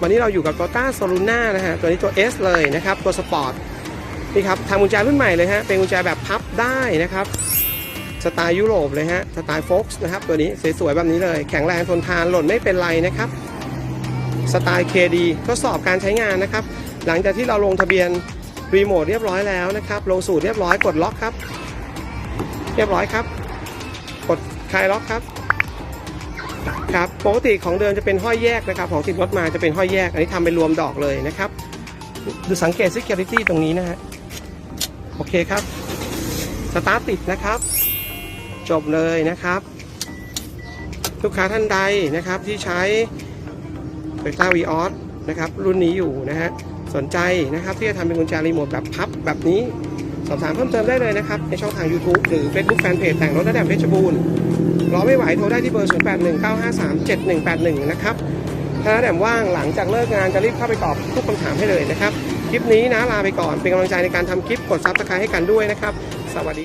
วันนี้เราอยู่กับ Toyota s o l u n a นะฮะตัวนี้ตัว S เลยนะครับตัวสปอร์ตนี่ครับทำกุญแจรุ่นใหม่เลยฮะเป็นกุญแจแบบพับได้นะครับสไตล์ยุโรปเลยฮะสไตล์โฟกส์นะครับตัวนี้สวยๆแบบนี้เลย แข็งแรงทนทานหล่นไม่เป็นไรนะครับสไตล์ KD ทดสอบการใช้งานนะครับ หลังจากที่เราลงทะเบียนรีโมทเรียบร้อยแล้วนะครับ ลงสูตรเรียบร้อยกดล็อกครับ เรียบร้อยครับ กดคลายล็อกครับ ครับปกติของเดิมจะเป็นห้อยแยกนะครับ ของติดรถมาจะเป็นห้อยแยก อันนี้ทำเป็นรวมดอกเลยนะครับ ดูสังเกต security ตรงนี้นะฮะโอเคครับสตาร์ทติดนะครับ จบเลยนะครับ ลูกค้าท่านใดนะครับที่ใช้ t o y o t a v ีออสนะครับรุ่นนี้อยู่นะฮะสนใจนะครับที่จะทำเป็นกุญแจรีโมทแบบพับแบบนี้ สอบถามเพิ่มเติมได้เลยนะครับ ในช่องทาง YouTube หรือ Facebook Fanpage แต่งรถระดับเพชรบูรณ์รอไม่ไหวโทรได้ที่เบอร์ 0819537181 นะครับถ้าน้าแดมว่างหลังจากเลิกงานจะรีบเข้าไปตอบทุกคำถามให้เลยนะครับ คลิปนี้นะลาไปก่อนเป็นกำลังใจในการทำคลิปกดซับสไครต์ให้กันด้วยนะครับ สวัสดี